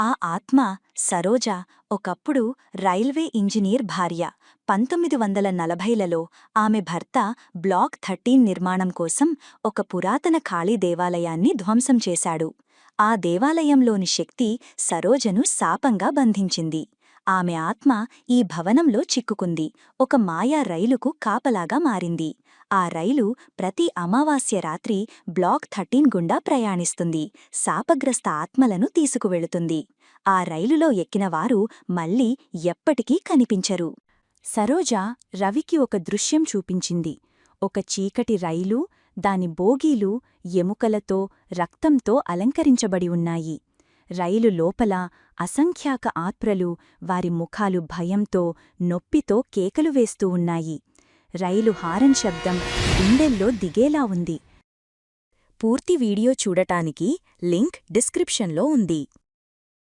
ఆ ఆత్మ సరోజ ఒకప్పుడు రైల్వే ఇంజనీర్ భార్య. పంతొమ్మిది వందల నలభైలలో ఆమె భర్త బ్లాక్ థర్టీన్ నిర్మాణం కోసం ఒక పురాతన ఖాళీ దేవాలయాన్ని ధ్వంసం చేశాడు. ఆ దేవాలయంలోని శక్తి సరోజను శాపంగా బంధించింది. ఆమె ఆత్మ ఈ భవనంలో చిక్కుకుంది. ఒక మాయా రైలుకు కాపలాగా మారింది. ఆ రైలు ప్రతి అమావాస్య రాత్రి బ్లాక్ థర్టీన్ గుండా ప్రయాణిస్తుంది. శాపగ్రస్త ఆత్మలను తీసుకువెళుతుంది. ఆ రైలులో ఎక్కినవారు మళ్ళీ ఎప్పటికీ కనిపించరు. సరోజ రవికి ఒక దృశ్యం చూపించింది. ఒక చీకటి రైలు దాని బోగీలు ఎముకలతో రక్తంతో అలంకరించబడి ఉన్నాయి. రైలు లోపల అసంఖ్యాక ఆత్రలు వారి ముఖాలు భయంతో నొప్పితో కేకలు వేస్తూ ఉన్నాయి. రైలు హారన్ శబ్దం గుండెల్లో దిగేలా ఉంది. పూర్తి వీడియో చూడటానికి లింక్ డిస్క్రిప్షన్లో ఉంది.